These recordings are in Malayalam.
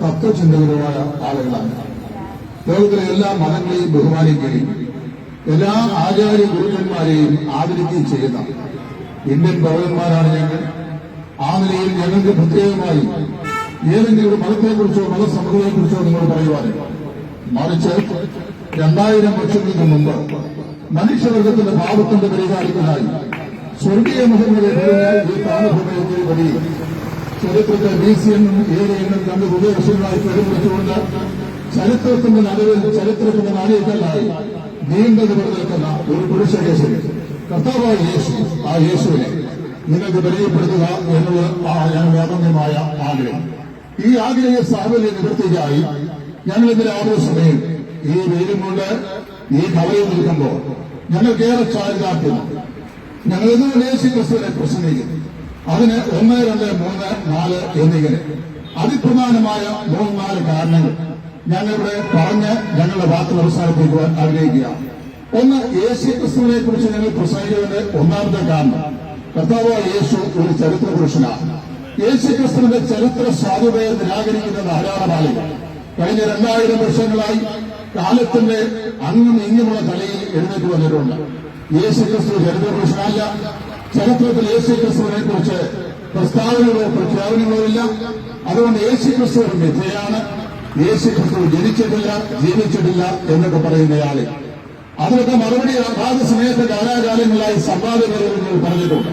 തത്വചിന്തകരുമായ ആളുകളാണ്. ലോകത്തിലെ എല്ലാ മതങ്ങളെയും ബഹുമാനിക്കുകയും എല്ലാ ആചാര്യ ഗുരുക്കന്മാരെയും ആദരിക്കുകയും ചെയ്യുന്ന ഇന്ത്യൻ പൗരന്മാരാണ് ഞങ്ങൾ. ആ നിലയിൽ ഞങ്ങൾക്ക് പ്രത്യേകമായി ഏതെങ്കിലും ഒരു മതത്തെക്കുറിച്ചോ മതസമൃദ്ധയെക്കുറിച്ചോ നിങ്ങൾ പറയുവാൻ മറിച്ച് രണ്ടായിരം വർഷങ്ങൾക്ക് മുമ്പ് മനുഷ്യവർഗത്തിന്റെ പാപത്തിന്റെ പരിഹാരത്തിനായി സ്വർഗീയ മുഖങ്ങളെ ഈ താമസമയത്തിൽ വഴി ചരിത്രത്തെ ബി സി എന്നും പുതിയ വിഷയങ്ങളായി രണ്ട് പ്രകടിപ്പിച്ചുകൊണ്ട് ചരിത്രത്തിന്റെ നടുവിൽ ചരിത്രത്തിന്റെ നാണയക്കല്ലായി നീണ്ടത് നിലനിൽക്കുന്ന ഒരു പുരുഷ കേസിൽ കർത്താവായ യേശു ആ യേശുവിനെ നിങ്ങൾക്ക് പരിചയപ്പെടുത്തുക എന്നത് ആ ഞങ്ങളുടെ അനന്യമായ ആഗ്രഹം. ഈ ആഗ്രഹ സാഹചര്യ നിവൃത്തിക്കായി ഞങ്ങൾ ഇന്ന് രാവിലെ സമയം ഈ വെയിലും കൊണ്ട് ഈ കവലയിൽ നിൽക്കുമ്പോൾ ഞങ്ങൾക്കേറെ ചാരിതാർത്ഥ്യം ഞങ്ങൾ ഇതുകൊണ്ട് യേശു ക്രിസ്തുവിനെ പ്രസംഗിക്കുന്നു. അതിന് ഒന്ന് രണ്ട് മൂന്ന് നാല് എന്നിങ്ങനെ അതിപ്രധാനമായ മൂന്ന് നാല് കാരണങ്ങൾ ഞങ്ങളിവിടെ പറഞ്ഞ് ഞങ്ങളുടെ വാക്ക് അവസാനിപ്പിക്കുവാൻ ആഗ്രഹിക്കുകയാണ്. ഒന്ന് യേശു ക്രിസ്തുവിനെ കുറിച്ച് ഞങ്ങൾ പ്രസംഗിക്കുന്നതിന്റെ ഒന്നാമത്തെ കാരണം. കർത്താവ് യേശു ഒരു ചരിത്ര പുരുഷനാണ്. യേശു ക്രിസ്തുവിന്റെ ചരിത്ര സാധുതയെ നിരാകരിക്കുന്ന ധാരാളം ആളുകൾ കഴിഞ്ഞ രണ്ടായിരം വർഷങ്ങളായി കാലത്തിന്റെ അങ്ങും ഇങ്ങുമുള്ള കളിയിൽ എഴുന്നേറ്റ് വന്നിട്ടുണ്ട്. യേശു ക്രിസ്തു ചരിത്ര പുരുഷനല്ല ചരിത്രത്തിൽ യേശു ക്രിസ്തുവിനെ കുറിച്ച് പ്രസ്താവനകളോ പ്രഖ്യാപനങ്ങളോ ഇല്ല. അതുകൊണ്ട് യേശു ക്രിസ്തു ഒരു മിഥയാണ് യേശു ക്രിസ്തു ജനിച്ചിട്ടില്ല ജീവിച്ചിട്ടില്ല എന്നൊക്കെ പറയുന്നയാളെ. അതിനൊക്കെ മറുപടി അതാത് സമയത്ത് കാലാകാലങ്ങളായി സംവാദങ്ങൾ പറഞ്ഞിട്ടുണ്ട്.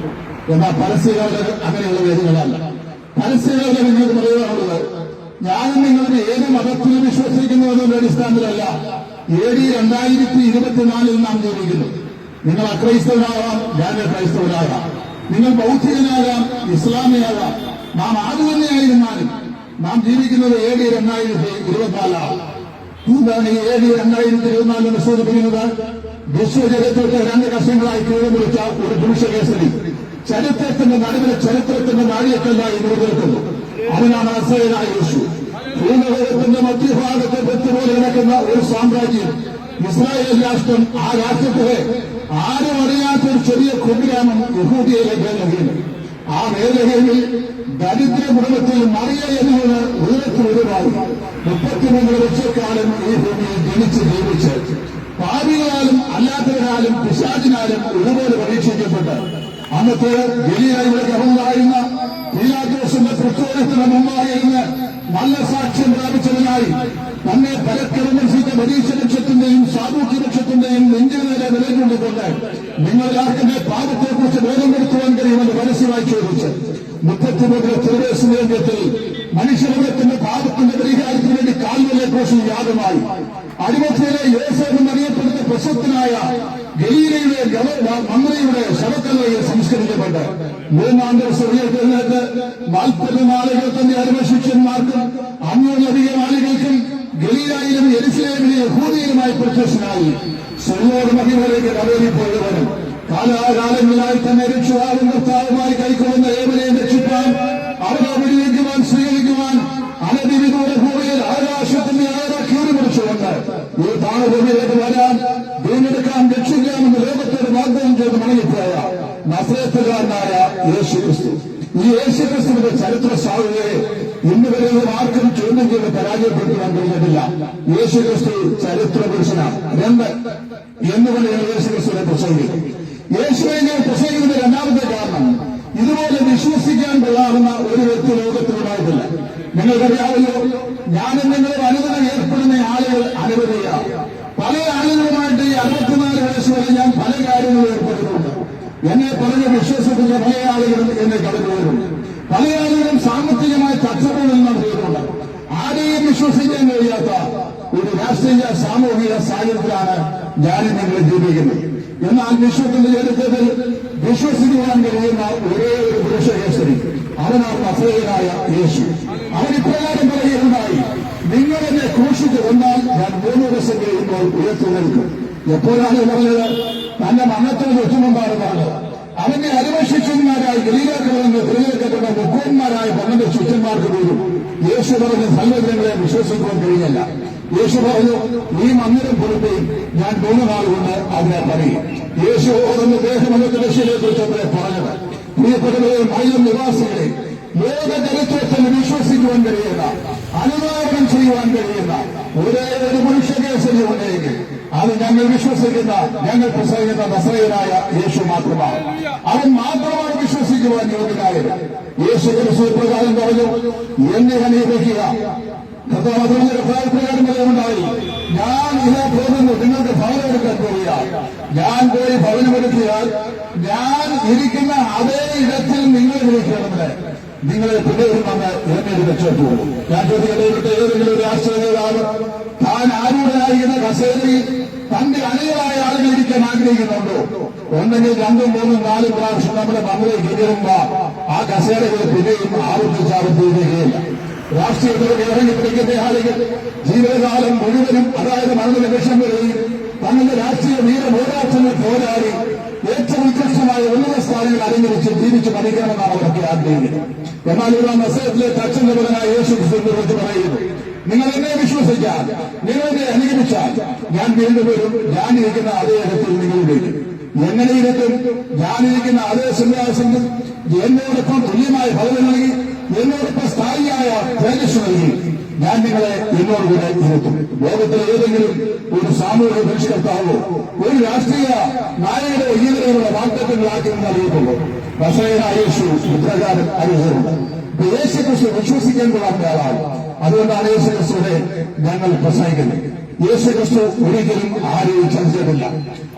എന്നാൽ പരസ്യകാലം അങ്ങനെയുള്ള വേദികളല്ല. പരസ്യകാലം നിങ്ങൾക്ക് പറയുകയാണുള്ളത് ഞാനും നിങ്ങളുടെ ഏത് മതത്തിൽ വിശ്വസിക്കുന്നു എന്നതിന്റെ അടിസ്ഥാനത്തിലല്ല എ ഡി രണ്ടായിരത്തി ഇരുപത്തിനാലിൽ നാം ജീവിക്കുന്നു. നിങ്ങൾ അക്രൈസ്തവരാകാം ഞാൻ ക്രൈസ്തവരാകാം. നിങ്ങൾ ബൗദ്ധികനാകാം ഇസ്ലാമിയാകാം. നാം ആര് തന്നെയായിരുന്നാലും നാം ജീവിക്കുന്നത് ഏ ഡി രണ്ടായിരത്തി ഇരുപത്തിനാലാണ്. എന്താണ് ഈ ഡി രണ്ടായിരത്തി ഇരുപത്തിനാലിൽ സൂചിപ്പിക്കുന്നത് വിശ്വചരിത്രത്തെ രണ്ട് കഷങ്ങളായി കീഴ്മുറിച്ച ഒരു പുരുഷ കേസരി ചരിത്രത്തിന്റെ നടുവിലെ ചരിത്രത്തിന്റെ നാഴികക്കല്ലായി നിലനിൽക്കുന്നു. അവനാണ് അസയനായ യേശു. ഭൂമഹത്തിന്റെ മധ്യഭാഗത്തെ പെട്ടുപോലെ കിടക്കുന്ന ഒരു സാമ്രാജ്യം ഇസ്രായേൽ രാഷ്ട്രം ആ രാഷ്ട്രത്തെ ആരും അറിയാത്ത ഒരു ചെറിയ കുഗ്രാമം യഹൂദിയയിലെ മേലകയിൽ ആ മേലകയിൽ ദരിദ്ര കുടുംബത്തിൽ മറിയ എന്നത് ഉയരത്തിൽ ഒരുപാട് മുപ്പത്തിമൂന്ന് ലക്ഷക്കാലം ഈ ഭൂമിയിൽ ജനിച്ച് ജീവിച്ച്. പാപികളാലും അല്ലാത്തവരാലും പിശാചിനാലും ഒരുപോലെ പരീക്ഷിക്കപ്പെട്ട്. അന്നത്തെ ഗലിയായുടെ ഗവർണറായിരുന്ന പീലാദോസിന്റെ പ്രചോദനത്തിന് മുമ്പായിരുന്ന് നല്ല സാക്ഷ്യം പ്രാപിച്ചതിനായി തന്നെ പരക്കെ വിമർശിച്ച പരീക്ഷ ലക്ഷ്യത്തിന്റെയും സാമൂഹ്യ ലക്ഷ്യത്തിന്റെയും നെഞ്ചിന് നേരെ നിലകൊണ്ടുകൊണ്ട് നിങ്ങളാർക്കെന്നെ പാപത്തെക്കുറിച്ച് ബോധം നടത്തുവാൻ കഴിയുമെന്ന് പരസ്യമായി ചോദിച്ച് മുപ്പത്തിമൂന്നിലെ തിരുവേശനത്തിൽ മനുഷ്യവർഗത്തിന്റെ പാപത്തിന്റെ പരിഹാരത്തിന് വേണ്ടി കാൽവലെ കോശം യാഗമായി. അടിമത്തിലെ യോസഫ് എന്നറിയപ്പെടുന്ന പ്രശസ്തനായ ഗലീലയുടെ മന്ത്രിയുടെ ശവക്കല്ലയിൽ സംസ്കരിക്കപ്പെട്ട് മൂന്നാം ദിവസം ഉയർത്തുന്നത് നാൽപ്പത് നാളുകൾ തന്നെ അരുമശിഷ്യന്മാർക്കും അഞ്ഞൂറിലധികം ആളുകൾക്കും ഗലീലായിലും എരിശിലേമിലും യഹൂദിയിലുമായി പ്രത്യക്ഷനായി. സ്വയോട് മഹിമയിലേക്ക് കടലിപ്പോയവരും കാലാകാലങ്ങളായി തന്നെ രക്ഷിതാവും കർത്താവുമായി കൈക്കൊള്ളുന്ന ഏവനെയും രക്ഷിക്കാൻ അവരെ വിനിയോഗിക്കുവാൻ സ്വീകരിക്കുവാൻ അനധിവിദൂര ഭൂമിയിൽ ആകാശത്തിന്റെ ആരാ കീറി പിടിച്ചുകൊണ്ട് ഈ താണഭൂമിയിലേക്ക് വരാൻ വീണ്ടെടുക്കാൻ രക്ഷിക്കാമെന്ന് ലോകത്തോട് വാഗ്ദാനം ചെയ്ത് മടങ്ങിപ്പോയ നസ്രത്തുകാരനായ യേശു ക്രിസ്തു ഈ യേശു ക്രിസ്തുവിന്റെ ചരിത്ര സാധ്യതയെ ചെയ്ത് പരാജയപ്പെടുത്തുവാൻ കഴിഞ്ഞിട്ടില്ല. യേശു ക്രിസ്തു ചരിത്ര പുരുഷനാണ്. രണ്ട് എന്നുകൊണ്ട് യേശു ക്രിസ്തുവിനെ പ്രസംഗിക്കും. യേശുവിനെ പ്രസംഗിക്കുന്ന രണ്ടാമത്തെ കാരണം ഇതുപോലെ വിശ്വസിക്കാൻ കൊള്ളാവുന്ന ഒരു വ്യക്തി ലോകത്തിലുണ്ടായിട്ടില്ല നിങ്ങൾക്കറിയാമല്ലോ ഞാനും നിങ്ങളും അനുദിനം ഏർപ്പെടുന്ന ആളുകൾ അനവധിയാണ്. പല ആളുകളുമായിട്ട് ഈ അറുപത്തിനാല് വയസ്സ് വരെ ഞാൻ പല കാര്യങ്ങളും ഏർപ്പെടുന്നുണ്ട് എന്നെ പറഞ്ഞ് വിശ്വസിക്കുന്ന പല ആളുകളും എന്നെ കടന്നു വരുന്നുണ്ട് പല ആളുകളും സാമ്പത്തികമായ തടസ്സങ്ങളിൽ നടത്തിയിട്ടുണ്ട് ആരെയും വിശ്വസിക്കാൻ കഴിയാത്ത ഒരു രാഷ്ട്രീയ സാമൂഹിക സാഹചര്യത്തിലാണ് ഞാൻ നിങ്ങൾ ജീവിക്കുന്നത്. എന്നാൽ വിശ്വത്തിന്റെ ചരിത്രത്തിൽ വിശ്വസിക്കുവാൻ കഴിയുന്ന ഒരേ ഒരു പുരുഷ കേസരി അവനാണ് അസഹനായ യേശു. അവൻ ഇപ്രകാരം പറയുകയുണ്ടായി നിങ്ങൾ എന്നെ ക്രൂശിച്ച് കൊന്നാൽ ഞാൻ മൂന്ന് ദിവസം കഴിയുമ്പോൾ ഉയർത്തു നിൽക്കും. എപ്പോഴാണ് പറഞ്ഞത്? തന്റെ മരണത്തിന് തൊട്ടുമുമ്പാണ് അവന്റെ അരുമശിഷ്യന്മാരായി ഗലീലാക്കളെന്ന് തിരഞ്ഞെടുക്കപ്പെട്ട മുഖ്യന്മാരായ പന്ത്രണ്ട് ശിഷ്യന്മാർക്ക് പോലും യേശു പറഞ്ഞ സൽവചനങ്ങളെ വിശ്വസിക്കുവാൻ കഴിഞ്ഞല്ല. യേശു പറഞ്ഞു ഈ മന്ദിരം പുറത്തെയും ഞാൻ മൂന്ന് നാൾ കൊണ്ട് അതിനെ പറയും യേശു ഓരോന്ന് ദേഹമനത്തെ രക്ഷയെ കുറിച്ച് അവരെ പറഞ്ഞത്. പ്രിയപ്പെട്ടവരെ മൈലം നിവാസികളെ ലോക ചരിത്രത്തിൽ വിശ്വസിക്കുവാൻ കഴിയുന്ന അനുവാദം ചെയ്യുവാൻ കഴിയുന്ന ഒരേ ഒരു മനുഷ്യ കേസരി ഉണ്ടെങ്കിൽ അത് ഞങ്ങൾ വിശ്വസിക്കുന്ന ഞങ്ങൾ പ്രസംഗിക്കുന്ന നസ്രയനായ യേശു മാത്രമാണ്. അവൻ മാത്രമാണ് വിശ്വസിക്കുവാൻ യോഗ്യനായത്. യേശു കുറിച്ച് പ്രകാരം പറഞ്ഞു എന്നെ അനുഗ്രഹിക്കുക പറയുന്നുണ്ടായി ഞാൻ ഇതാ പോകുന്നു നിങ്ങൾക്ക് ഭവനം പോവുക ഞാൻ പോയി ഭവനമെടുക്കിയാൽ ഞാൻ ഇരിക്കുന്ന അതേ ഇടത്തിൽ നിങ്ങൾ ഇരിക്കണമെന്ന് നിങ്ങളെ പിന്നീട് വന്ന് എന്നെ രക്ഷപ്പെട്ടു ഞാൻ ചോദിക്കട്ടെ ഏതെങ്കിലും ഒരു നേതാവ് താൻ ആരൂഢനായിരിക്കുന്ന കസേരയിൽ തന്റെ അനേകമായ ആളുകൾ ഇരിക്കാൻ ആഗ്രഹിക്കുന്നുണ്ടോ? ഒന്നെങ്കിൽ രണ്ടും മൂന്നും നാലും പ്രാവശ്യം നമ്മുടെ മന്ത്രി കയറുമ്പോ ആ കസേരകൾ പിന്നെയും ആവർത്തിച്ച് ആവർത്തിക്കുകയില്ല. രാഷ്ട്രീയത്തിൽ ഇറങ്ങി പിടിക്കുന്ന ആളുകൾ ജീവിതകാലം മുഴുവനും അതായത് മരണനിമിഷം വരെയും തങ്ങളുടെ രാഷ്ട്രീയ വീരപോരാട്ടങ്ങൾ പോരാടി ഏറ്റവും ഉത്കൃഷ്ടമായ ഉന്നത സ്ഥാനങ്ങൾ അലങ്കരിച്ച് ജീവിച്ച് പഠിക്കണമെന്നാണ് അവരൊക്കെ ആഗ്രഹിക്കുന്നത്. എന്നാൽ ഇവിടെ മെസ്സേജിലെ അച്ഛന്റെ മകനായ യേശു കുറിച്ച് പറയുന്നു. നിങ്ങൾ എന്നെ വിശ്വസിച്ചാൽ നിങ്ങൾ എന്നെ അനുഗമിച്ചാൽ ഞാൻ വീണ്ടും വരും. ഞാൻ ഇരിക്കുന്ന അതേ ഇടത്തിൽ നിങ്ങൾ വരും. എങ്ങനെ ഇരിക്കും? ഞാനിരിക്കുന്ന അതേ സന്യാസത്തിൽ എന്നോടൊപ്പം തുല്യമായ ഭവനം നൽകി എന്നോടൊപ്പം സ്ഥായിയായ തേജസ് നൽകി. ഞാൻ നിങ്ങളെ എന്നോടുകൂടെ ഇരുത്തും. ലോകത്തിലെ ഏതെങ്കിലും ഒരു സാമൂഹിക പരിഷ്കർത്താവോ ഒരു രാഷ്ട്രീയ നായകരോ ഇങ്ങനെയുള്ള വാക്തത്വങ്ങളാക്കി നിന്ന് അറിയത്തുള്ളൂ പക്ഷേ യേശു ഇപ്രകാരം അറിയുന്നുണ്ട് യേശു ക്രിസ്തു വിശ്വസിക്കാൻ കൊള്ളാത്ത ആളാണ്. അതുകൊണ്ടാണ് യേശു ക്രിസ്തുവിനെ ഞങ്ങൾ പ്രസംഗിക്കുന്നത്. യേശു ക്രിസ്തു ഒരിക്കലും ആരെയും ചതിച്ചിട്ടില്ല.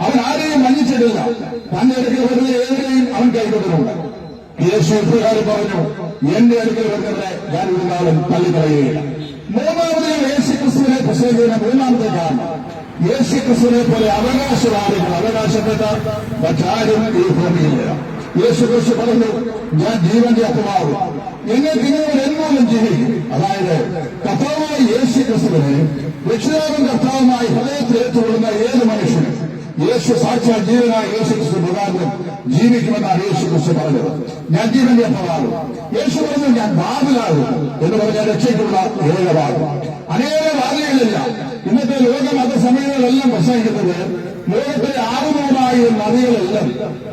അവൻ ആരെയും മഞ്ഞിച്ചിട്ടില്ല. തന്റെ അടുക്കൽ വരുന്ന ഏവരെയും അവൻ കൈകൊണ്ടിട്ടുണ്ട്. യേശു ഇപ്രകാരം പറഞ്ഞു. എന്റെ അടുക്കൽ വരുന്നവരെ ഞാൻ ഒരു നാളും പറയുകയില്ല മൂന്നാമത് യേശു ക്രിസ്തുവിനെ പ്രസംഗിക്കുന്ന മൂന്നാമത്തെ കാരണം. യേശു ക്രിസ്തുവിനെ പോലെ അവകാശവാദികൾ അവകാശപ്പെട്ട മറ്റാരും ഈ ഭൂമിയില്ല യേശു ക്രിസ്തു പറഞ്ഞു ഞാൻ ജീവന്റെ അപ്പമാകും നിങ്ങൾക്ക് ഇങ്ങനെ എന്മൂലം ചെയ്യും. അതായത് കർത്താവായ യേശു ക്രിസ്തുവിനെ രക്ഷിതാവും കർത്താവുമായി ഹൃദയത്തിൽ ഏറ്റുകൊള്ളുന്ന ഏത് മനുഷ്യനും യേശു സാക്ഷാ ജീവനായ യേശു ക്രിസ്തു പ്രകാരം ജീവിക്കുമെന്നാണ് യേശു ക്രിസ്തു പറഞ്ഞത്. ഞാൻ ജീവന്റെ അപ്പമാകും. യേശു പറഞ്ഞു ഞാൻ ബാബിലാകും എന്ന് പറഞ്ഞാൽ രക്ഷയ്ക്കുള്ള ഏകഭാഗം. അനേക വാദികളില്ല ഇന്നത്തെ ലോക മതസമയങ്ങളെല്ലാം പ്രസംഗിക്കുന്നത് ലോകത്തിലെ ആറുനൂറായിരം നദികളെല്ലാം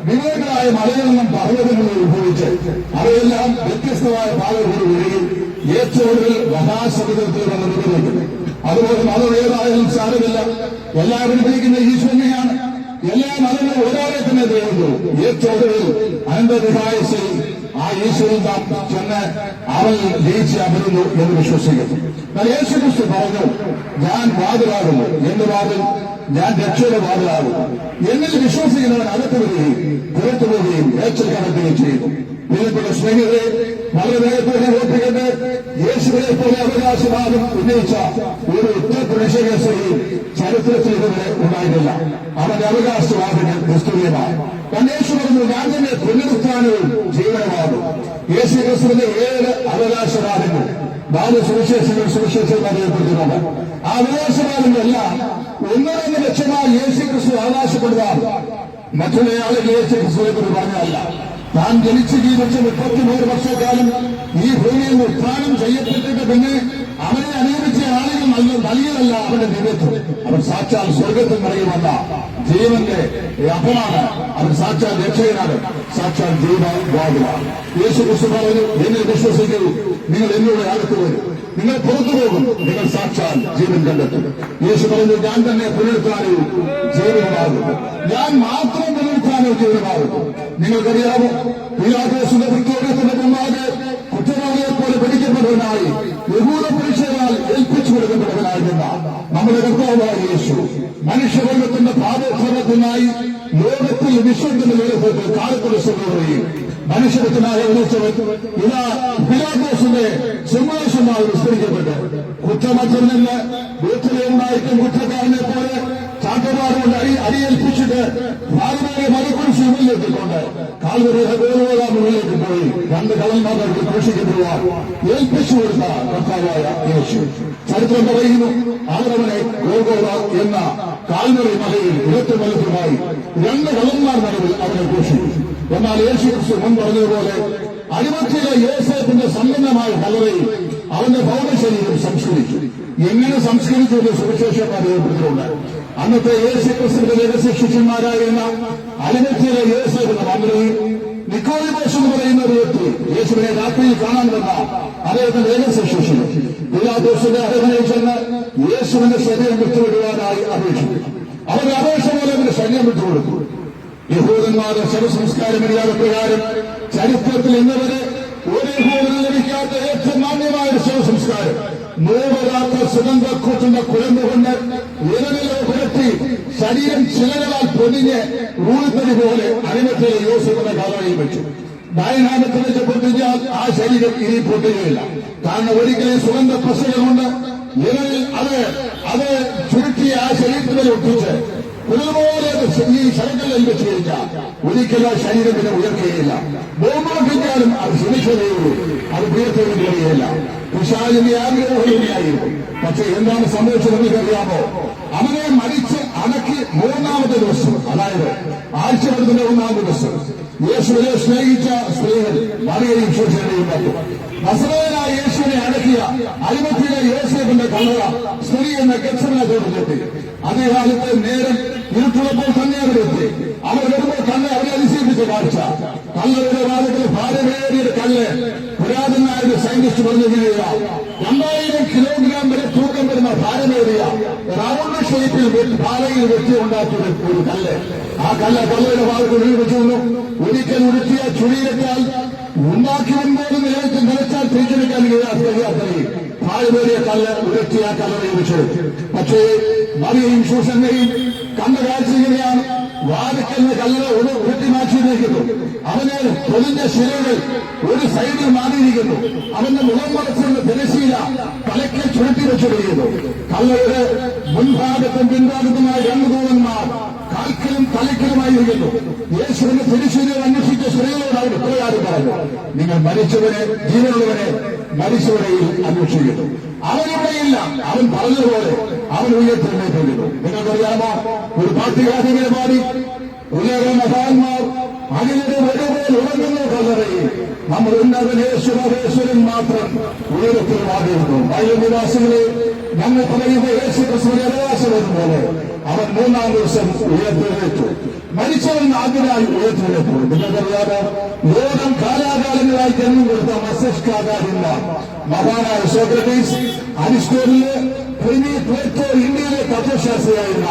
വിവേകളായ മലയിൽ നിന്നും പർവതങ്ങളിൽ ഉത്ഭവിച്ച് അവയെല്ലാം വ്യത്യസ്തമായ പാതകളിൽ വരികയും ഏറ്റവും മഹാസമുദ്രത്തിൽ വന്ന് നിൽക്കുന്നുണ്ട് അതുപോലെ മതം ഏതായാലും സാരമില്ല. എല്ലാവരും വിളിക്കുന്ന ഈശ്വരനെയാണ്. എല്ലാ മതങ്ങളും ഒരാളെ തന്നെ ദൈവമുള്ളൂ ഏറ്റവും അനന്തവിഹായസിൽ ആ യേശുവിൽ ചെന്ന് അവൻ ജയിച്ച് അമരുന്നു എന്ന് വിശ്വസിക്കുന്നു. യേശു ക്രിസ്തു പറഞ്ഞു ഞാൻ വാതിലാകുന്നു. എന്റെ വാതിൽ ഞാൻ രക്ഷയുടെ വാതിലാകുന്നു എന്നിൽ വിശ്വസിക്കുന്നവൻ അകത്ത് വരികയും പുറത്തു പോവുകയും ഏച്ചൽ കടത്തുകയും ചെയ്യുന്നു. പ്രിയപ്പെട്ട സ്നേഹിതരെ വളരെ വേഗത്തോടെ ഓർപ്പിക്കേണ്ട യേശുവിനെ പോലെ അവകാശവാദം ഉന്നയിച്ച ഒരു ഉത്തർപ്രദേശ കേസരിയും ചരിത്രത്തിൽ ഇതുവരെ ഉണ്ടായിട്ടില്ല. അവന്റെ അവകാശവാദങ്ങൾ നിസ്തുല്യമാണ്. കണ്ണേശു പറഞ്ഞു തന്നെ പുനരുത്ഥാനവും ജീവനമാകും. യേശു ക്രിസ്തുവിന്റെ ഏഴ് അവകാശവാദങ്ങൾ. നാല് സുവിശേഷങ്ങൾ സുവിശേഷം അറിയപ്പെടുന്നുണ്ട്. ആ അവകാശവാദങ്ങളെല്ലാം ഒന്നിനൊന്ന് ലക്ഷമായി യേശു ക്രിസ്തു അവകാശപ്പെടുക. മറ്റുള്ള ആളുകൾ യേശു ക്രിസ്തുവിനെ കുറിച്ച് പറഞ്ഞതല്ല. താൻ ജനിച്ച് ജീവിച്ച് മുപ്പത്തിമൂന്ന് വർഷക്കാലം ഈ ഭൂമിയിൽ ഉത്ഥാനം ചെയ്യപ്പെട്ടിട്ട് പിന്നെ നൽകിയതല്ല അവന്റെ ദിവ്യത്വം അവൻ സാക്ഷാൽ സ്വർഗത്തിൽ നിറയുമെന്ന ജീവന്റെ അപ്പമാണ് അവൻ സാക്ഷാൽ രക്ഷകനാണ് സാക്ഷാൽ ജീവവാദമാണ് യേശു ക്രിസ്തു പറഞ്ഞു എന്നെ വിശ്വസിക്കൂ നിങ്ങൾ എന്നോട് അടുത്ത് വരും. നിങ്ങൾ പുറത്തു പോകും നിങ്ങൾ സാക്ഷാൽ ജീവൻ കണ്ടെത്തും. യേശു പറഞ്ഞു ഞാൻ തന്നെ പുനരുത്ഥാനവും ജീവനുമാകും. ഞാൻ മാത്രം പുനരുത്ഥാനവും ജീവനുമാകും. നിങ്ങൾക്കറിയാമോ? പീലാദോസിന്റെ പ്രത്യേകത്തിന്റെ മുമ്പാകെ കുറ്റവാളിയെ പോലെ പിടിക്കപ്പെട്ടവനായി യഹൂദ പുരുഷനാൽ ഏൽപ്പിച്ചു കൊടുക്കപ്പെട്ടവനായിരുന്ന നമ്മുടെ കർത്താവായ യേശു. മനുഷ്യവർഗത്തിന്റെ പാപക്ഷമത്തിനായി ലോകത്തിൽ വിശ്വത്തിന്റെ ലോകത്തിൽ കാലത്തുറച്ചുകയും മനുഷ്യരത്തിനായ വിളിച്ചവൻ ഇതാ വിസ്തരിക്കപ്പെട്ട് കുറ്റമത്തിൽ നിന്ന് വീട്ടിലെ ഉണ്ടായിട്ടും കുറ്റക്കാരനെ പോലെ ചാട്ടപാടുകൊണ്ട് അടി അടിയേൽപ്പിച്ചിട്ട് ഭാര്യയെ മലക്കുറിച്ച് മുന്നിലെത്തിക്കൊണ്ട് കാൽവരെ വേദോതാ മുന്നിലേക്ക് പോയി രണ്ട് കള്ളന്മാർക്ക് ക്രൂശിക്കപ്പെടുവാൻ ഏൽപ്പിച്ചു കൊടുത്ത കർത്താവായ യേശു ചരിത്രം പറയുന്നു അവരവനെ ഗോഗോറ എന്ന കാൽവറി മലയിൽ ഇരട്ടു വലുപ്പമായി രണ്ട് കള്ളന്മാർ നടുവിൽ അവനെ ക്രൂശിച്ചു എന്നാൽ യേശു മുൻ പറഞ്ഞതുപോലെ അടിമത്തിലെ യേസേപ്പിന്റെ സമ്പന്നമായ കലവയിൽ അവന്റെ ഭൗമശരീരം സംസ്കരിച്ചു. എങ്ങനെ സംസ്കരിച്ചു എന്ന് സുവിശേഷം അറിയപ്പെട്ടിട്ടുണ്ട് അന്നത്തെ യേശു ക്രിസ്തുവിന്റെ രഹസ്യ ശിഷ്യന്മാരായിരുന്ന അലിമത്തിലെ യേസേപ്പ് മന്ത്രി നിക്കോളിമോസ് എന്ന് പറയുന്ന ഒരു വ്യക്തി യേശുവിനെ രാത്രിയിൽ കാണാൻ വന്ന അദ്ദേഹത്തിന്റെ രഹസ്യ ശിഷ്യൻ പിലാദോസിന്റെ ചെന്ന് യേശുവിന്റെ ശരീരം വിട്ടുവിടുവാനായി അപേക്ഷിച്ചു. അവരുടെ അപേക്ഷ പോലെ അവന്റെ ശരീരം വിട്ടുകൊടുത്തു. യഹൂദന്മാരുടെ ശവസംസ്കാര മര്യാദ പ്രകാരം ചരിത്രത്തിൽ ഇന്നവരെ ഒരു യഹൂദനും ലഭിക്കാത്ത ഏറ്റവും മാന്യമായ ഒരു ശവസംസ്കാരം. നോവരാത്ത കുഴമ്പ് കൊണ്ട് വിരലിലോ പുരട്ടി ശരീരം ചിലകളാൽ പൊതിഞ്ഞ് ഊഴിത്തടി പോലെ അണിമത്തിലെ യോസുകളെ കാലയിൽ വെച്ചു. ഡയനാമത്തിൽ വെച്ച് പൊട്ടിഞ്ഞാൽ ആ ശരീരം ഇനി പൊട്ടുകയില്ല. കാരണം ഒരിക്കലും സുഗന്ധ പ്രശ്നങ്ങളുണ്ട് ഇവരിൽ അത് അത് ചുരുട്ടി ആ ശരീരത്തിൽ ഒട്ടിച്ച് പുതുപോലെ ഈ ശരങ്ങളിൽ വെച്ച് കഴിഞ്ഞാൽ ഒരിക്കലും ആ ശരീരം പിന്നെ ഉയർത്തുകയില്ല. ബോംബിട്ടാലും അത് ശ്രമിച്ചതേയുള്ളൂ. അത് ഉയർത്തുകയും കഴിയില്ല തുഷാലിന്റെ ആഗ്രഹമായിരുന്നു പക്ഷെ എന്താണ് സംഭവിച്ചത് നിങ്ങൾക്കറിയാമോ അവനെ മരിച്ച് അടക്കി മൂന്നാമത്തെ ദിവസം അതായത് ആഴ്ചപ്പെടുത്തിന്റെ മൂന്നാമത്തെ ദിവസം യേശുവിനെ സ്നേഹിച്ച സ്ത്രീകൾ മറിയയും ശോഷനെയും കണ്ടു നസറേനായ യേശുവിനെ അടക്കിയ അരിമത്തിലെ യോസേഫിന്റെ കണ്ണുക സ്ത്രീ എന്ന ഗച്ചറിനെ തോട്ടിലെത്തി അതേ കാലത്ത് നേരം ഇരുട്ടുള്ളപ്പോൾ തന്നെ അവരെത്തി. അവർ വരുമ്പോൾ തന്നെ അവരെ അതിശയിപ്പിച്ച കാഴ്ച കല്ലറുടെ വാദത്തിൽ ഭാരമേറിയ കല്ല് പുരാതനായ ഒരു സയന്റിസ്റ്റ് പറഞ്ഞിരിക്കുക രണ്ടായിരം കിലോഗ്രാം വരെ തൂക്കം വരുന്ന ഭാരമേറിയ റൗണ്ട് ഷേപ്പിൽ പാലയിൽ വെട്ടി ഉണ്ടാക്കിയ ഒരു കല്ല്. ആ കല്ല് കല്ലയുടെ ഭാഗത്ത് ഉള്ളിൽ വെച്ചു ഒരിക്കൽ ഉരുത്തിയ ചുഴിയിലെത്താൽ ഉണ്ടാക്കി പോലും നേരത്തെ നിലച്ചാൽ തിരിച്ചെടുക്കാൻ കഴിയാത്തത് ഭാരമേറിയ കല്ല് ഉരുട്ടിയ കല്ലറയിൽ വെച്ചു പക്ഷേ മറിയയും ശൂഷണയും കണ്ട കാഴ്ച ഇങ്ങനെയാണ്. വാതിക്കലിന് കല്ലറ ഒരു ഉരുട്ടി മാറ്റിയിരിക്കുന്നു. അവന് പൊതിഞ്ഞ ശിലകൾ ഒരു സൈഡിൽ മാറിയിരിക്കുന്നു. അവന്റെ മുഖം മറച്ചുള്ള തിരശീല തലയ്ക്ക് ചുരുട്ടി വെച്ചിരിക്കുന്നു കല്ലയുടെ മുൻഭാഗത്തും പിൻഭാഗത്തുമായ രണ്ട് ദൂതന്മാർ കാൽക്കലും തലയ്ക്കലുമായിരിക്കുന്നു യേശുവിന്റെ തിരിശീലകൾ അന്വേഷിച്ച സ്ത്രീകളോട് അവർ പറഞ്ഞു. നിങ്ങൾ മരിച്ചവരെ ജീവനുള്ളവരെ മരിച്ചവരെയിൽ അന്വേഷിക്കുന്നു അവനിവിടെയില്ല അവൻ പറഞ്ഞതുപോലെ അവൻ ഉയർത്തെഴുന്നേറ്റിരിക്കുന്നു നിങ്ങൾക്കറിയാമോ? ഒരു പാർട്ടി ഇങ്ങനെ പാടി ഉയർന്ന മഹാന്മാർ ഒരുപോലെ നമ്മൾ ഉന്നതനേശ്വരേശ്വരൻ മാത്രം ഉയരത്തിൽ വാദിക്കുന്നു. വയലുനിവാസികളെ ഞങ്ങൾ പറയുന്ന യേശു ക്രിസ്തുവിനെ അവകാശം പോലെ അവൻ മൂന്നാം ദിവസം ഉയർത്തെഴുന്നേറ്റു മരിച്ചവൻ ആദ്യമായി ഉയർത്തെഴുന്നേറ്റു നിങ്ങൾക്കറിയാമോ? ലോകം കാലാകാലങ്ങളായി ജന്മം കൊടുത്ത മസ്തിഷ്കാകാരില്ല മഹാനായ സോക്രട്ടീസ് അരിസ്റ്റോറിയ ഇന്ത്യയിലെ തത്വശാസ്ത്രിയായിരുന്ന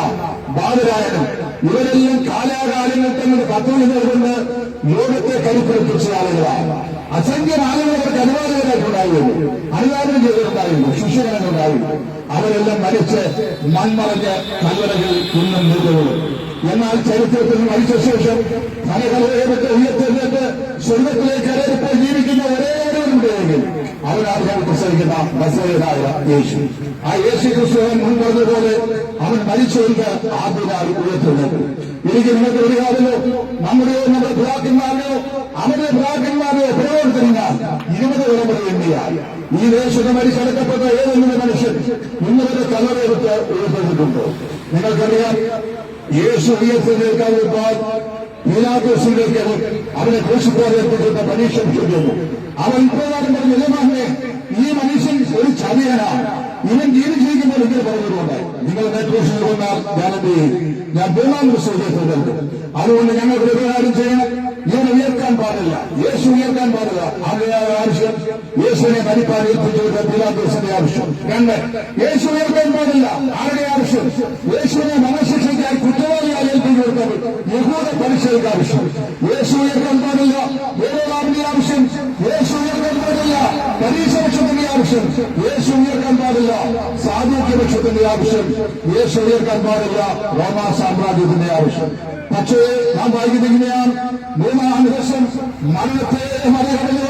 ബാലരായനും ഇവരെല്ലാം കാലാകാലങ്ങൾ തങ്ങളുടെ തത്വം കൊണ്ട് ലോകത്തെ കരുപ്പിടിപ്പിച്ച ആളുകളാണ് അസംഖ്യം ആളുകളൊക്കെ അവർക്ക് അനുവാദകരായിട്ടുണ്ടായിരുന്നു അനുവാദം ചെയ്തിട്ടുണ്ടായിരുന്നു. ശിഷ്യഗണങ്ങളുണ്ടായിരുന്നു അവരെല്ലാം മരിച്ച് മൺമറഞ്ഞ് കല്ലറകൾ ഇന്നും നിൽക്കുന്നു എന്നാൽ ചരിത്രത്തിൽ മരിച്ച ശേഷം ധനകലയെ ഉയർത്തെഴുന്നേറ്റ് സ്വർഗത്തിലേക്ക് കയറിപ്പോൾ ജീവിക്കുന്ന ഒരേ ഒരുവരുണ്ടെങ്കിൽ അവരാണ് പ്രസവിക്കുന്ന ബസേതായ യേശു. ആ യേശു ക്രിസ്തുവൻ മുൻപറഞ്ഞതുപോലെ അവൻ മരിച്ചവർക്ക് ആദ്യമായി ഉയർത്തുന്നത് എനിക്ക് നിങ്ങൾക്ക് അറിയാമല്ലോ നമ്മുടെയോ നമ്മുടെ പിതാക്കന്മാരെയോ അവരുടെ പിതാക്കന്മാരെയോ പ്രവർത്തിക്കാൻ ഇരുപത് തലമുറ എണ്ണിയാൽ ഈ ദേശത്ത് മരിച്ചടക്കപ്പെട്ട ഏതെങ്കിലും മനുഷ്യൻ നിങ്ങളുടെ തലമുറയെടുത്ത് ഉയർത്തിട്ടുണ്ടോ നിങ്ങൾക്കറിയാം യേശു ഉയർത്തിനേക്കാൾ പീലാദോസിലേക്ക് അവനെ ഏർപ്പെട്ടിരുന്ന പരീക്ഷ ചോദിക്കുന്നു അവൻ ഇപ്രകാരം പറഞ്ഞു യജമാനെ ഈ മനുഷ്യൻ ഒരു ചതിയനാണ് ഇവൻ ജീവിച്ചിരിക്കുമ്പോൾ ഇങ്ങനെ പറഞ്ഞതുകൊണ്ട് നിങ്ങൾ നെറ്റ്വർക്ക് കൊണ്ടാൽ ഞാൻ എന്ത് ചെയ്യും? ഞാൻ മൂന്നാം ഉയർത്തുന്നുണ്ട് അതുകൊണ്ട് ഞങ്ങൾ ഉപകാരം ചെയ്യണം. ഇവൻ ഉയർത്താൻ പാടില്ല. യേശു ഉയർത്താൻ പാടില്ല. അതിന്റെ ആവശ്യം യേശുവിനെ മരിപ്പാൻ ഏൽപ്പിച്ചുകൊണ്ട് പീലാദോസിന്റെ ആവശ്യം. രണ്ട് യേശു ഉയർത്താൻ പാടില്ല. ആരുടെ ആവശ്യം? യേശുവിനെ കൊടുത്തത് പരിശോധന ആവശ്യം. യേശു ഉയർത്താൻ പാടില്ല വേറൊരാളുടെ ആവശ്യം. യേശു ഉയർത്താൻ പാടില്ല പരീക്ഷ ആവശ്യം. യേശു ഉയർത്താൻ പാടില്ല സാധുക്യപക്ഷത്തിന്റെ ആവശ്യം. യേശു ഉയർത്താൻ പാടില്ല റോമാ സാമ്രാജ്യത്തിന്റെ ആവശ്യം. പക്ഷേ നാം വൈകുന്നതിനെയാണ് മൂന്നാം ദിവസം മരണത്തെ മറികടന്നുകൊണ്ട്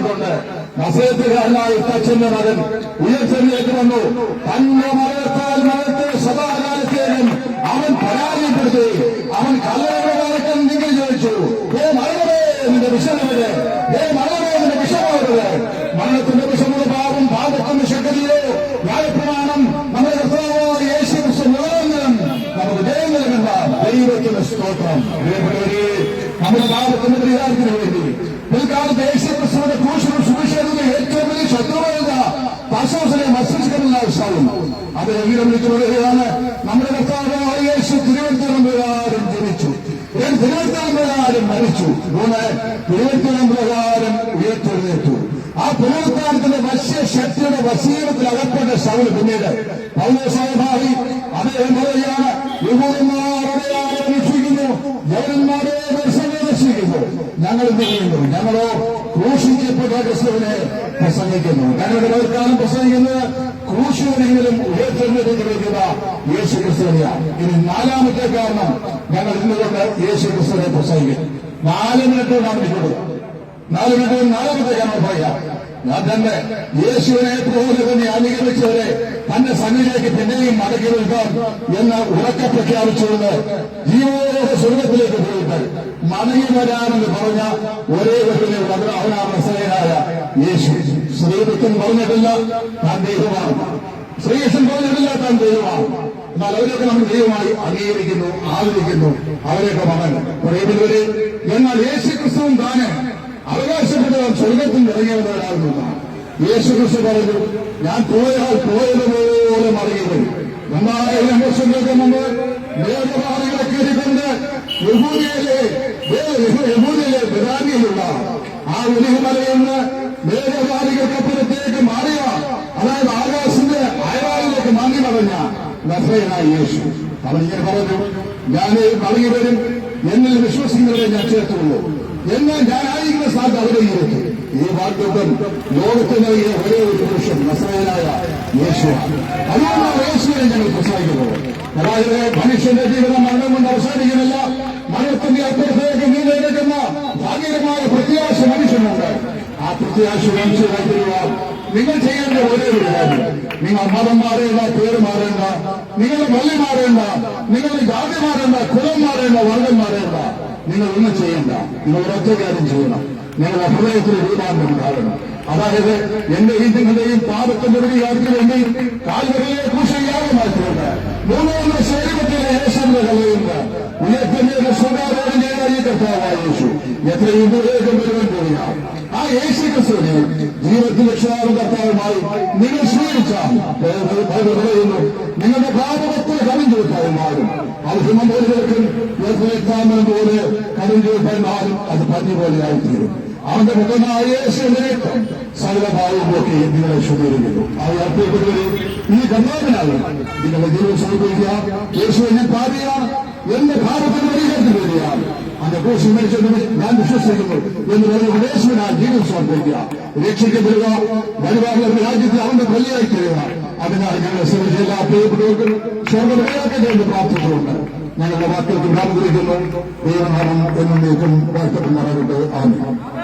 കല്ലുരുട്ടി മാറ്റിക്കൊണ്ട് നസയത്തുകാരനായ തച്ചന്റെ മകൻ ഉയർത്തെഴുന്നേറ്റ് വന്നു. തന്റെ മരണത്താൽ മരണത്തെ സദാകാലത്തേനും അവൻ പരാജയപ്പെടുത്തി. അവൻ കല്ലറയുടെ നിങ്ങൾ ചോദിച്ചു. ഏ മരണമേ നിന്റെ വിഷമത് ഏ മരണമേ നിന്റെ വിഷമത് മരണത്തിന്റെ വിഷമത പാപം പാപത്തിന്റെ ശക്തിയോ ന്യായപ്രമാണം നമ്മുടെ കർത്താവായ യേശു നിലനിന്നും നമുക്ക് ജയം നൽകുന്ന ദൈവത്തിന്റെ സ്തോത്രം നമ്മുടെ പാപത്തിന്റെ പരിഹാരത്തിന് വേണ്ടി കാലത്ത് ദേശീയ പ്രശ്നത്തിന്റെ ക്രൂശനും സുവിശേഷത്തിന്റെ ഏറ്റവും വലിയ ശത്രുവായിരുന്ന പാശാസിനെ മത്സരിച്ചിരുന്ന ഉത്സാഹം അത് എങ്ങനെ വിളിക്കപ്പെടുകയാണ് നമ്മുടെ കർത്താവ് യേശു തിരുവനന്തപുരം ജനിച്ചു. തിരുവനന്തപുരം പ്രകാരം മരിച്ചു. മൂന്ന് തിരുവനന്തപുരം പ്രകാരം ഉയർത്തെഴുന്നേറ്റു. ആ പുനരുത്ഥാനത്തിന്റെ വശ്യ ശക്തിയുടെ വസീകരണത്തിൽ അകപ്പെട്ട ശൗൽ പിന്നീട് പൗരസായി അദ്ദേഹം പറയുകയാണ് യുവന്മാരുടെ ഞങ്ങൾ ചെയ്യുന്നു? ഞങ്ങളോ ക്രൂശിക്കപ്പെട്ട ക്രിസ്തുവിനെ പ്രസംഗിക്കുന്നു. ഞങ്ങളുടെ ഒരുക്കാലം പ്രസംഗിക്കുന്നത് ക്രൂശിവനെങ്കിലും ഉയർത്തെഴുന്നേറ്റിരിക്കുന്ന യേശു ക്രിസ്തുവിനെയാണ് ഇനി നാലാമത്തെ കാരണം ഞങ്ങൾ ഇന്നുകൊണ്ട് യേശു ക്രിസ്തുവിനെ പ്രസംഗിക്കും. നാല് മിനിറ്റ് കാണിക്കുന്നത് നാല് മിനിറ്റ് നാലാമത്തെ കാരണം പറയാം. ഞാൻ തന്നെ യേശുവിനെ പോലെ തന്നെ അനുകരിച്ചവരെ തന്റെ സന്നിധിയിലേക്ക് പിന്നെയും മടക്കി നിൽക്കാം എന്ന് ഉറക്കെ പ്രഖ്യാപിച്ചുകൊണ്ട് ജീവോടെ സ്വർഗത്തിലേക്ക് പോയിട്ട് മടങ്ങി വരാമെന്ന് പറഞ്ഞ ഒരേ ഒരു അവനാ യേശു. ശ്രീകൃഷ്ണൻ പറഞ്ഞിട്ടില്ല താൻ ദൈവമാണ്. ശ്രീകൃഷ്ണൻ പറഞ്ഞിട്ടില്ല താൻ ദൈവമാണ്. എന്നാൽ അവരൊക്കെ നമ്മൾ ദൈവമായി അംഗീകരിക്കുന്നു ആദരിക്കുന്നു. അവരെയൊക്കെ മകൻ. പറയുന്നവര് എന്നാൽ യേശു ക്രിസ്തുവും താനെ അവകാശപ്പെട്ടവർ സ്വർഗത്തിൽ ഇറങ്ങിയവരാകുന്നതാണ് യേശു ക്രിസ്തു പറഞ്ഞു ഞാൻ പോയാൽ പോയതുപോലെ വരും രണ്ടായിരം വർഷങ്ങൾക്ക് യഹൂദയിലെ യഹൂദിയിലെ ആ ഉലിഹമലയിൽ നിന്ന് മാറിയ അതായത് ആകാശത്തിന്റെ അയവാളിലേക്ക് മാങ്ങി മറഞ്ഞ നസ്രയനായ യേശു അവൻ ഇങ്ങനെ പറഞ്ഞു ഞാൻ മടങ്ങി വരും എന്നിൽ വിശ്വസിക്കുന്നവരെ ഞാൻ ചേർത്തുള്ളൂ എന്നാൽ ഞാൻ ആയിരിക്കുന്ന സ്ഥാനത്ത് ഇരുത്തി ഈ വാഗ്ദത്തം ലോകത്തിന് നൽകിയ ഒരേ ഒരു പുരുഷൻ നസ്രയനായ യേശുവാണ്. അതുകൊണ്ടാണ് യേശുവിനെ ഞങ്ങൾ പ്രസംഗിക്കുന്നത് അതായത് മനുഷ്യന്റെ ജീവിതം മരണം കൊണ്ട് അവസാനിക്കുന്നില്ല. മരണത്തിന്റെ അപ്പുറത്തേക്ക് നീണ്ടെടുക്കുന്ന ഭാഗ്യകരമായ പ്രത്യാശ മനുഷ്യനുണ്ട്. ആ പ്രത്യാശ തരുവാൻ നിങ്ങൾ ചെയ്യേണ്ട ഒരേ ഒരു കാര്യം. നിങ്ങൾ മതം മാറേണ്ട പേര് മാറേണ്ട നിങ്ങളുടെ പള്ളി മാറേണ്ട നിങ്ങളുടെ ജാതി മാറേണ്ട കുലം മാറേണ്ട വർഗം മാറേണ്ട നിങ്ങൾ ഒന്നും ചെയ്യണ്ട. നിങ്ങൾ ഒരൊറ്റ കാര്യം ചെയ്യണം. നിങ്ങളുടെ ഹൃദയത്തിൽ രൂപാന്തരം ഉണ്ടാകണം അതായത് എന്റെ ഈ നിങ്ങളുടെയും പാപത്തിന്റെ പരിഹാരത്തിന് വേണ്ടി കാൽവരിയെ കുശയാകമായിട്ടുണ്ട് മൂന്നോന്ന് ശരീരത്തിലെ യേശുവിന്റെ കലയുണ്ട് ഉയർത്തിന്റെ സ്വകാര്യ ഈ കർത്താവായ യേശു. എത്രയും ദൂരേക്കും വരുവാൻ പോവുകയാണ് ആ യേശു ക്രിസ്തുവിനെ ജീവിതത്തിൽ രക്ഷാവും കർത്താവുമായി നിങ്ങൾ സ്വീകരിച്ചാൽ ബൈബിൾ പറയുന്നു നിങ്ങളുടെ പാപത്തിൽ കവിഞ്ഞു കൊടുത്താൽ മാറും പോലെക്കും എത്താമെന്ന് പോലെ കവിഞ്ഞു കൊടുത്താൽ മാറും അത് പഞ്ഞു പോലെ ആയിത്തീരും അവന്റെ മുഖമായ യേശുവിന്റെ രക്തം സകല ഭാവവും നോക്കി നിങ്ങളെ ശുദ്ധീകരിക്കുന്നു അത് അർത്ഥപ്പെട്ടവരെ ഈ കർത്താവിനാകും നിങ്ങളുടെ ജീവിതം സമർപ്പിക്കുക. യേശു എന്നെ പാപിയാണ് എന്റെ ഭാവത്തിന് പരിഹരിച്ചു വരികയാണ് அந்த கோஷம் മരിച്ചെന്ന് ഞാൻ വിശ്വസിക്കുന്നു എന്ന് പറഞ്ഞ യേശുവിനാ ജീവിതം സമർപ്പിക്കുക രക്ഷിക്കപ്പെടുക വരുവാനുള്ള രാജ്യത്തിൽ അവന്റെ പള്ളിയായി തരിക അതിനാൽ ഞങ്ങൾ ശ്രമിച്ച എല്ലാ പ്രിയപ്പെട്ടവർക്കും സ്വർഗമേയാക്കട്ടെ എന്ന് പ്രാർത്ഥിച്ചുകൊണ്ട് ഞങ്ങളുടെ വാക്കുകൾക്ക് പ്രാർത്ഥിക്കുന്നു ദൈവനാമം എന്നേക്കും വാഴ്ത്തപ്പെടുന്നതാകട്ടെ ആമേ